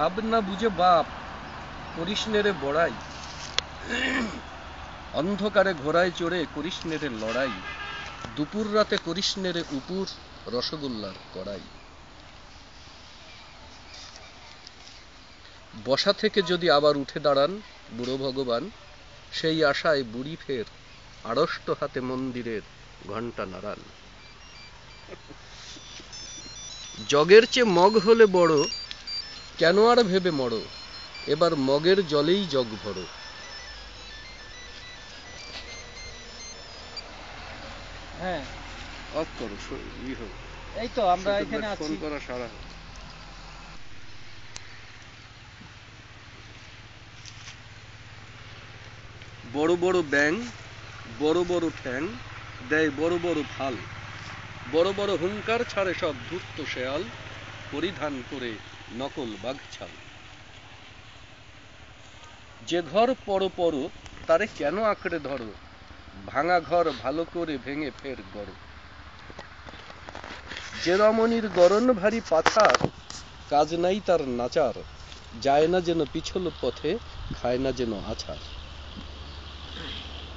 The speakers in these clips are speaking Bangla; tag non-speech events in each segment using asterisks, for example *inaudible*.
ভাবনা বুঝে বাপ করিস নেরে বড়াই। অন্ধকারে ঘোড়ায় চড়ে করিস নেরে লড়াই। দুপুর রাতে করিস নেরে উপুর রসগোল্লার কড়াই। বসা থেকে যদি আবার উঠে দাঁড়ান বুড়ো ভগবান, সেই আশায় বুড়ি ফের আড়ষ্ট হাতে মন্দিরের ঘণ্টা নাড়ান। জগের চেয়ে মগ হলে বড় কেন আর ভেবে মরো? এবার মগের জলেই জগ ভরো। হ্যাঁ। অফ করো ই হোক। এই তো আমরা এখানে ফোন করা সারা। বড় বড় ব্যাং বড় বড় ঠ্যাং দেয় বড় বড় ফাল। বড় বড় হুঙ্কার ছাড়ে সব ধূর্ত শেয়াল। পরিধান করে নকল বাঘছাল। যে ঘর পড়ো পড়ো, তারে কেন আঁকড়ে ধরো? ভাঙা ঘর ভালো করে ভেঙে ফের গড়ো। যে রমণীর গরণ ভারী পাথার, কাজ নাই তার নাচার। যায় না যেন পিছল পথে, খায় না যেন আছার।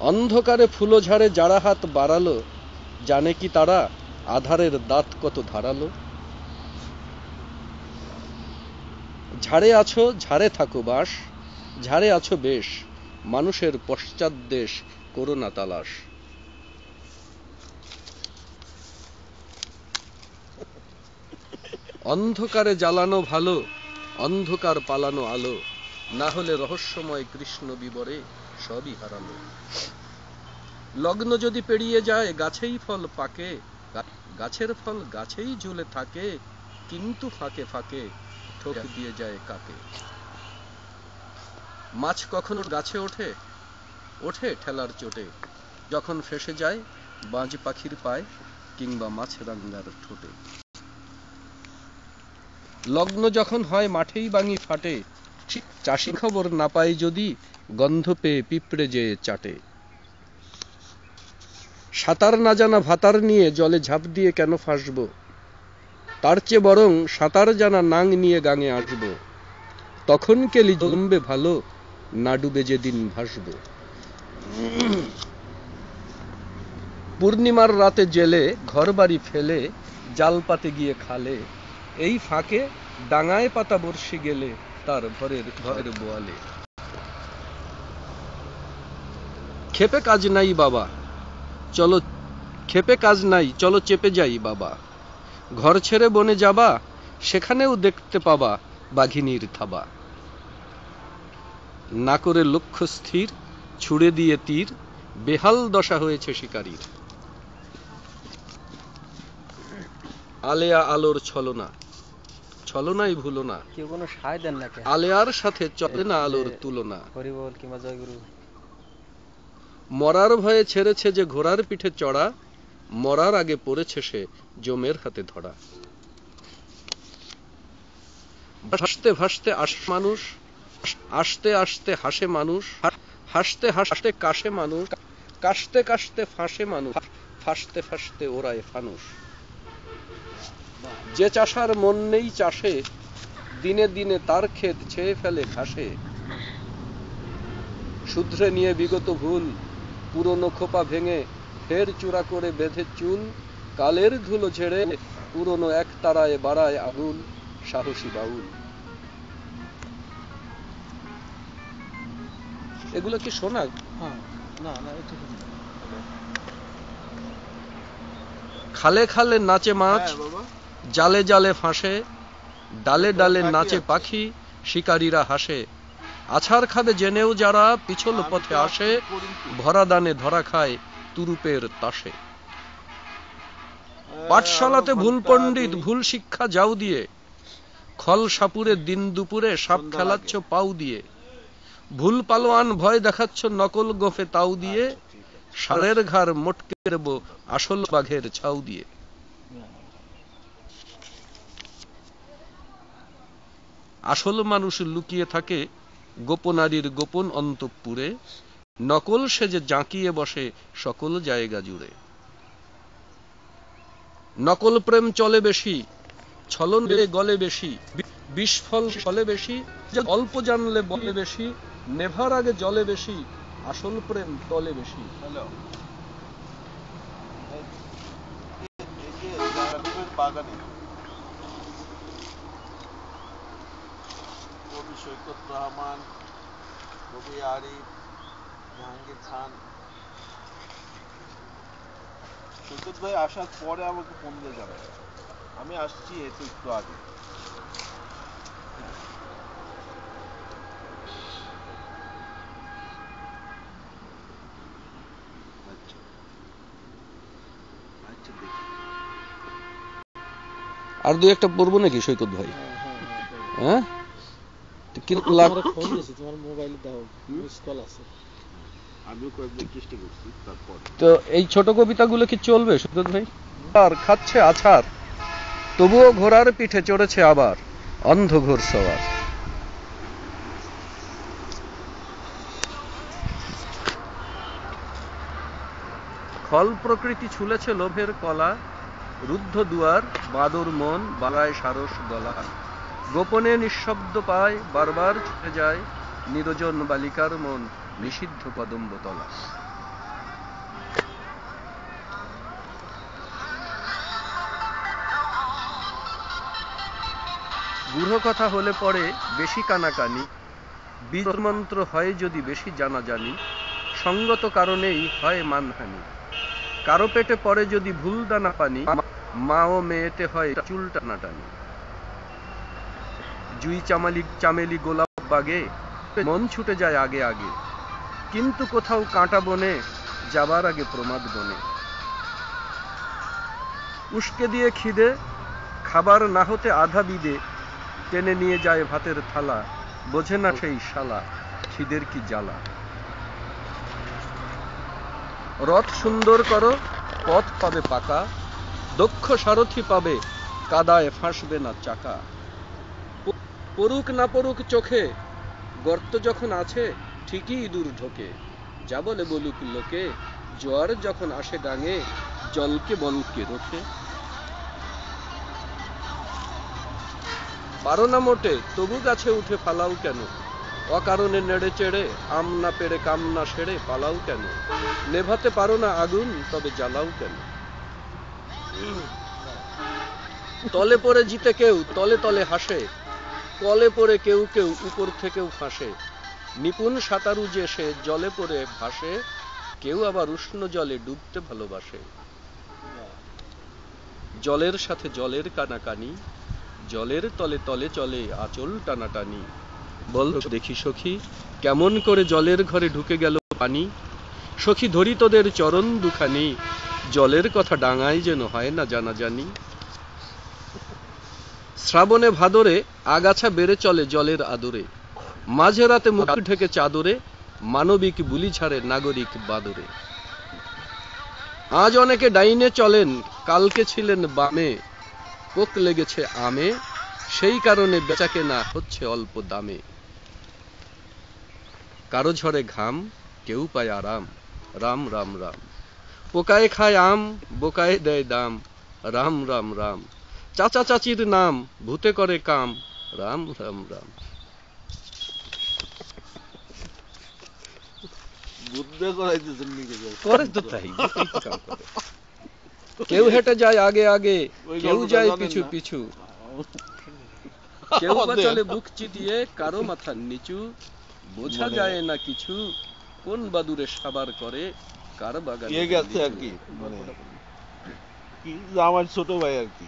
অন্ধকারে ফুলো ঝাড়ে যারা হাত বাড়ালো, জানে কি তারা আধারের দাঁত কত ধারালো? ঝাড়ে আছো, ঝাড়ে থাকো বাস, ঝাড়ে আছো বেশ, মানুষের পশ্চাৎ দেশ, করোনা তালাশ। অন্ধকারে জ্বালানো ভালো, অন্ধকার পালানো আলো, না হলে রহস্যময় কৃষ্ণ বিবরে সবই হারালো। লগ্ন যদি পেরিয়ে যায়, গাছেই ফল পাকে গাছের ফল গাছেই ঝুলে থাকে, কিন্তু ফাঁকে ফাঁকে ঠোক দিয়ে যায় কাকে? মাছ কখনো গাছে ওঠে? ওঠে ঠেলার চোটে। যখন ফেসে যায়, বাজ পাখির পায় কিংবা মাছ রাঙ্গার ঠোঁটে। লগ্ন যখন হয় মাঠেই বাঙি ফাটে চাষি খবর না পাই যদি গন্ধ পেয়ে পিঁপড়ে যে চাটে। সাঁতার না জানা ভাতার নিয়ে জলে ঝাঁপ দিয়ে কেন ফাঁসব? তার চেয়ে বরং সাঁতার জানা নাং নিয়ে গাঙে আসব। তখন কেলি জমবে ভালো, না ডুবে যেদিন ভাসব। পূর্ণিমার রাতে জেলে ঘর বাড়ি ফেলে জাল পাতে গিয়ে খালে। এই ফাঁকে ডাঙায় পাতা বর্ষি গেলে, তার ঘরের ঘরের বোয়ালে। খেপে কাজ নাই বাবা, চলো, খেপে কাজ নাই, চলো চেপে যাই বাবা। ঘর ছেড়ে বনে যাবা সেখানেও দেখতে পাবা বাঘিনীর থাবা। না করে লক্ষ্য স্থির ছুড়ে দিয়ে তীর বেহাল দশা হয়েছে শিকারীর। আলেয়া আলোর ছলনা। ছলনাই ভুলো না। কেউ কোনো সায় দেন না আলেয়ার সাথে চলে না আলোর তুলনা। হরিবল কিংবা জয়গুরু। মরার ভয়ে ছেড়েছে যে ঘোড়ার পিঠে চড়া মরার আগে পড়েছে সে জমের হাতে ধরা। ভাসতে ভাসতে আস মানুষ, আসতে আসতে হাসে মানুষ, হাসতে হাসতে কাশে মানুষ, কাশতে কাশতে ফাঁসে মানুষ, ফাঁসতে ফাঁসতে ওরায় ফানুষ। যে চাষার মন নেই চাষে, দিনে দিনে তার ক্ষেত ছেয়ে ফেলে ঘাসে। শুধরে নিয়ে বিগত ভুল, পুরনো খোপা ভেঙে ফের চূড়া করে বেঁধে চুল কালের ধুলো ঝেড়ে পুরনো এক তারায় বাড়ায় আগুন সাহসী বাউল। এগুলো কি শোনা হ্যাঁ না না। খালে খালে নাচে মাছ হ্যাঁ, জালে জালে ফাঁসে ডালে ডালে নাচে পাখি শিকারীরা হাসে। আছাড় খাবে জেনেও যারা পিছল পথে আসে ভরা দানে ধরা খায়। তুরুপের তাসে। পাঠশালাতে ভুল পণ্ডিত, ভুল শিক্ষা যাও দিয়ে, খল সাপুরে দিন দুপুরে সাপ খেলাচ্ছ পাউ দিয়ে, ভুল পালোয়ান ভয় দেখাচ্ছ নকল গোফে তাও দিয়ে, সারের ঘাড় মোটকে দেব আসল বাঘের ছাউ দিয়ে। আসল মানুষ লুকিয়ে থাকে গোপনারীর গোপন অন্তঃপুরে নকল সেজে জাঁকিয়ে বসে সকল জায়গা জুড়ে নকল প্রেম চলে বেশি ছলন গলে বেশি বিস্ফল ফলে বেশি যে অল্প জানলে বলে বেশি নেভার আগে জলে বেশি আসল প্রেম তলে বেশি যে বাগানে কবি সৈকত রহমান কবি আরিফ জাহাঙ্গীর ভাই আসার পরে আমাকে ফোন দিয়ে জানায় আমি আসছি এই তো একটু আগে। আচ্ছা। আচ্ছা আর দুই একটা পড়ব নাকি সৈকত ভাই? হ্যাঁ তো কীরকম লাগ ফোন দিয়েছি তোমার মোবাইলে দাও মিস কল আছে। তো এই ছোট কবিতাগুলো কি চলবে সৈকত ভাই? আর খাচ্ছে আছাড় তবুও ঘোড়ার পিঠে চড়েছে আবার অন্ধ ঘোর সওয়ার। খল প্রকৃতি ছুলেছে লোভের কলা রুদ্ধ দুয়ার বাদর মন বালায় সারস গলা। গোপনে নিঃশব্দ পায় বারবার ছুটে যায় নিরজন বালিকার মন। নিষিদ্ধ কদম্ব তলা গূঢ় কথা হলে পরে বেশি কানাকানি, বীজ হয় যদি বেশি জানা জানি সঙ্গত কারণেই হয় মানহানি। কারও পেটে পরে যদি ভুল দানা পানি মা ও মেয়েতে হয় চুল টানাটানি। জুই চামালি চামেলি গোলাপ বাগে, মন ছুটে যায় আগে আগে। কিন্তু কোথাও কাঁটা বনে, যাবার আগে প্রমাদ বনে। উস্কে দিয়ে খিদে, খাবার না হতে আধা বিদে টেনে নিয়ে যায় ভাতের থালা, বোঝে না সেই শালা, খিদের কি জ্বালা। রথ সুন্দর করো, পথ পাবে পাকা, দক্ষ সারথি পাবে, কাদায় ফাঁসবে না চাকা। পড়ুক না পড়ুক চোখে, গর্ত যখন আছে ঠিকই দূর ঢোকে। যা বলে বলুক লোকে জোয়ার যখন আসে গাঙে জলকে বলকে রোখে। পারো না মোটে, তবু গাছে উঠে ফালাও কেন? অকারণে নেড়ে চেড়ে, আম না পেড়ে কাম না সেরে পালাও কেন? নেভাতে পারো না আগুন, তবে জ্বালাও কেন? তলে পড়ে জিতে কেউ, তলে তলে হাসে। কলে পড়ে কেউ কেউ, উপর থেকেও ফাঁসে। নিপুণ সাঁতারু যে সে জলে পড়ে ভাসে, কেউ আবার উষ্ণ জলে ডুবতে ভালোবাসে। জলের সাথে জলের কানাকানি, জলের তলে তলে চলে আচল টানাটানি। বল দেখি সখী, কেমন করে জলের ঘরে ঢুকে গেল পানি? সখী ধরি তোদের চরণ দুখানি, জলের কথা ডাঙায় যেন হয় না জানা জানি শ্রাবণে ভাদরে আগাছা বেড়ে চলে জলের আদরে। মাঝে রাতে মুখ ঢেকে চাদরে মানবিক বুলি ছাড়ে নাগরিক বাদরে। আজ অনেকে ডাইনে চলেন, কালকে ছিলেন বামে। পোক লেগেছে আমে, সেই কারণে বেচা কেনা হচ্ছে অল্প দামে। কারও ঝরে ঘাম, কেউ পায় আরাম। রাম রাম রাম। পোকায় খায় আম, বোকায় দেয় দাম। রাম রাম রাম। চাচা চাচির নাম, ভূতে করে কাম। রাম রাম রাম। বুদ্ধে করাইতেছেন করে তো তাই। *laughs* কেউ হেঁটে যায় আগে আগে কেউ যায় পিছু পিছু। *laughs* কেউ বা চলে বুক চিতিয়ে কারও মাথা নিচু। বোঝা যায় না কিছু কোন বাদুরে সাবার করে কার বাগানে ইয়ে গেছে আর কি? মানে কি আমার ছোট ভাই আর কি।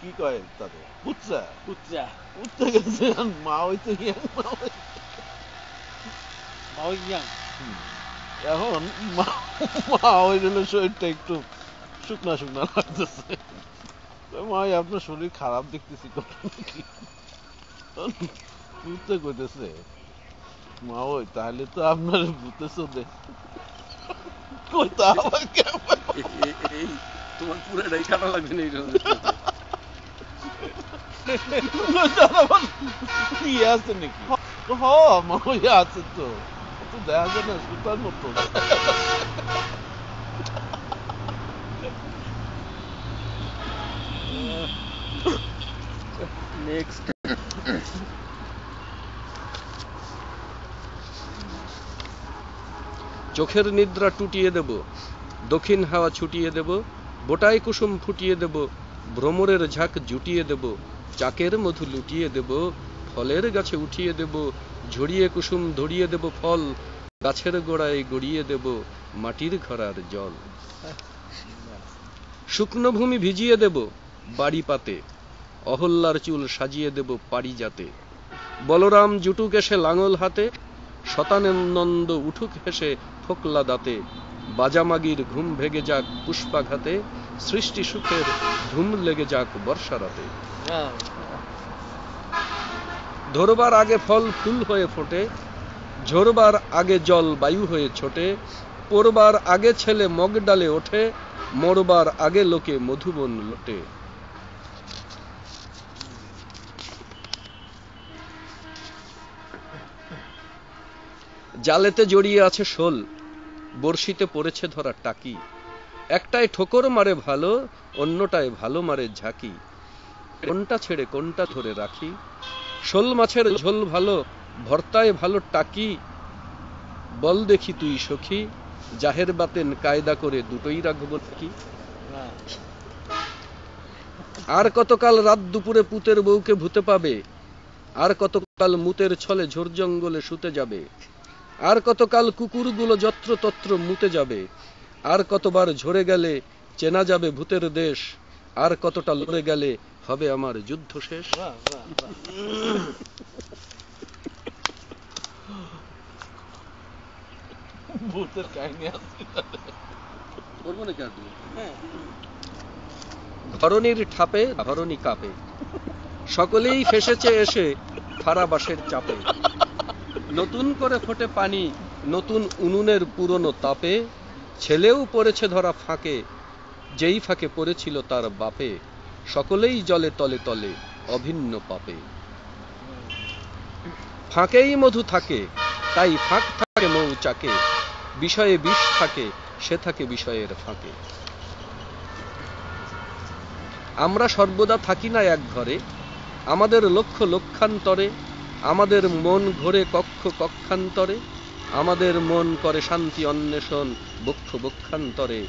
কি কয় তাদের বুঝছা কুচা উঠতে গেছে মা হইতে গিয়ে মা হই- মাউই ইয়াং এখন মা শরীরটা একটু শুকনা শুকনা লাগতেছে। মা আপনার শরীর খারাপ দেখতেছি? কইতেছে মা ওই তাহলে তো আপনার আবার তোমার পুরোটাই লাগবে না আছে নাকি? হ মা আছে তো। তো দেখা যায় না সুতার মতো নেক্সট চোখের নিদ্রা টুটিয়ে দেব দক্ষিণ হাওয়া ছুটিয়ে দেব বোটাই কুসুম ফুটিয়ে দেব ভ্রমরের ঝাঁক জুটিয়ে দেব চাকের মধু লুটিয়ে দেব ফলের গাছে উঠিয়ে দেব ঝরিয়ে কুসুম ধরিয়ে দেব ফল, গাছের গোড়ায় গড়িয়ে দেব মাটির ঘরার জল। শুকনো ভূমি ভিজিয়ে দেব বাড়ি পাতে, অহল্লার চুল সাজিয়ে দেব পারিজাতে বলরাম জুটুক এসে লাঙল হাতে শতানন্দ উঠুক হেসে ফোকলা দাঁতে। বাজামাগির ঘুম ভেগে যাক পুষ্পাঘাতে, সৃষ্টি সুখের ধুম লেগে যাক বর্ষা রাতে। ধরবার আগে ফল ফুল হয়ে ফোটে, ঝরবার আগে জল বায়ু হয়ে ছোটে পড়বার আগে ছেলে মগ ডালে ওঠে, মরবার আগে লোকে মধুবন লোটে। জালেতে জড়িয়ে আছে শোল, বড়শিতে পড়েছে ধরা টাকি। একটায় ঠোকর মারে ভালো অন্যটায় ভালো মারে ঝাঁকি। কোনটা ছেড়ে কোনটা ধরে রাখি? শোল মাছের ঝোল ভালো, ভর্তায় ভালো টাকি। বল দেখি তুই সখী, জাহের বাতেন কায়দা করে দুটোই রাখব নাকি? আর কতকাল রাত দুপুরে পুতের বউকে ভূতে পাবে? আর কতকাল মুতের ছলে ঝোর জঙ্গলে শুতে যাবে? আর কতকাল কুকুরগুলো যত্র তত্র মুতে যাবে? আর কতবার ঝরে গেলে চেনা যাবে ভূতের দেশ? আর কতটা লড়ে গেলে হবে আমার যুদ্ধ শেষ? ভূতের কাহিনী আছে করব নাকি আর হ্যাঁ। ধরণীর ঠাপে ধরণী কাপে। সকলেই ফেসেছে এসে ফারাবাসের চাপে। নতুন করে ফোটে পানি নতুন উনুনের পুরনো তাপে। ছেলেও পড়েছে ধরা ফাঁকে যেই ফাঁকে পড়েছিল তার বাপে, সকলেই জলে তলে তলে অভিন্ন পাপে। ফাঁকেই মধু থাকে, তাই ফাঁক থাকে মৌচাকে, বিষয়ে বিষ থাকে, সে থাকে বিষয়ের ফাঁকে। আমরা সর্বদা থাকি না এক ঘরে, আমাদের লক্ষ্য লক্ষান্তরে, আমাদের মন ঘোরে কক্ষ কক্ষান্তরে, আমাদের মন করে শান্তি অন্বেষণ বক্ষ বক্ষান্তরে।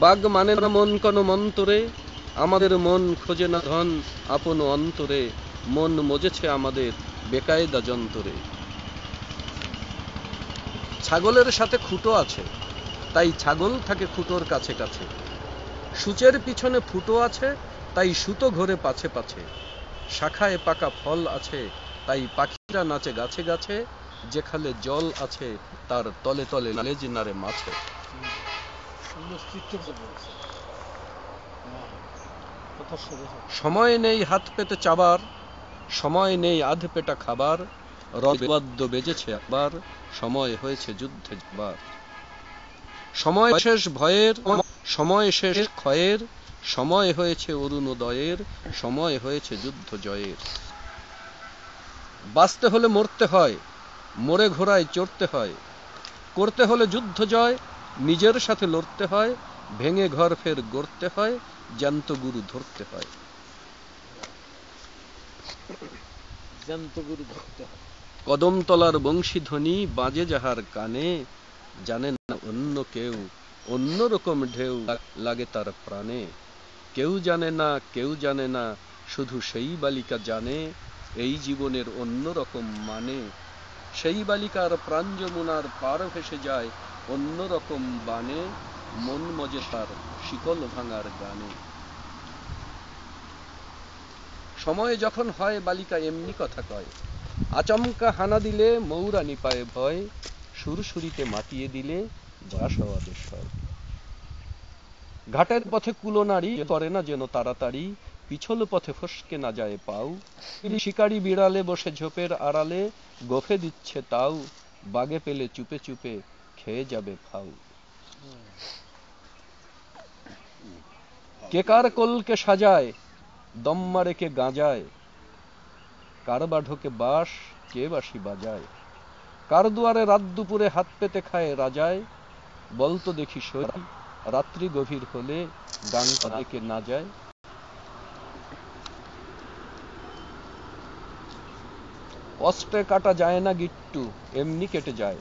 বাগ মানে না মন কোন মন্তরে? আমাদের মন খোঁজে না ধন আপন অন্তরে। মন মজেছে আমাদের বেকায়দা যন্তরে। ছাগলের সাথে খুঁটো আছে, তাই ছাগল থাকে খুঁটোর কাছে কাছে সূচের পিছনে ফুটো আছে, তাই সুতো ঘরে পাছে পাছে শাখায় পাকা ফল আছে, তাই পাখিরা নাচে গাছে গাছে যেখানে জল আছে, তার তলে তলে লেজ নারে মাছে সুন্দর চিত্র বলছে হ্যাঁ কথা শুনে সময় নেই হাত পেতে চাবার, সময় নেই আধ পেটা খাবার রবাদ্য বেজেছে আবার সময় হয়েছে যুদ্ধে যাবার। সময় শেষ ভয়ের, সময় শেষ ক্ষয়ের, সময় হয়েছে অরুণোদয়ের সময় হয়েছে যুদ্ধ জয়ের। বাঁচতে হলে মরতে হয়, মরে ঘোড়ায় চড়তে হয়, করতে হলে যুদ্ধ জয় নিজের সাথে লড়তে হয় ভেঙে ঘর ফের গড়তে হয় জ্যান্ত গুরু ধরতে হয়। ধরতে হয়। কদমতলার বংশীধ্বনি বাজে যাহার কানে জানে না অন্য কেউ অন্য রকম ঢেউ লাগে তার প্রাণে। কেউ জানে না কেউ জানে না শুধু সেই বালিকা জানে এই জীবনের অন্য রকম মানে। সেই বালিকার প্রাণ যমুনার পার ভেসে যায় অন্য রকম বানে মন মজে তার শিকল ভাঙার গানে। সময় যখন হয়, বালিকা এমনি কথা কয়। আচমকা হানা দিলে মৌরানি পায়ে ভয়। সুরসুরিতে মাতিয়ে দিলে বাসওয়াদের হয় ঘাটের পথে কুলো নারী করে না যেন তাড়াতাড়ি। পিছল পথে ফসকে না যায় পাও। শিকারি বিড়ালে বসে ঝোপের আড়ালে, গোফে দিচ্ছে তাও। বাগে পেলে চুপে চুপে খেয়ে যাবে ফাউ কে কার কোলকে সাজায়, দম মারে কে গাঁজায়? কার বা ঢোকে বাস কে বাসি বাজায়? কার দুয়ারে রাত দুপুরে হাত পেতে খায় রাজায়? বলতো দেখি সরি রাত্রি গভীর হলে গান দেখে না যায়? অস্ত্রে কাটা যায় না গিট্টু, এমনি কেটে যায়।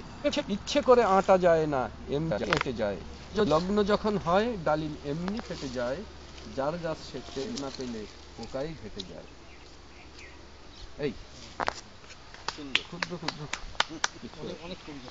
ইচ্ছে করে আটা যায় না, এমনি কেটে যায়। লগ্ন যখন হয়, ডালিম এমনি ফেটে যায়, যার গাছ সে তেল না পেলে পোকাই হেঁটে যায়। এই ক্ষুদ্র ক্ষুদ্র অনেক কবিতা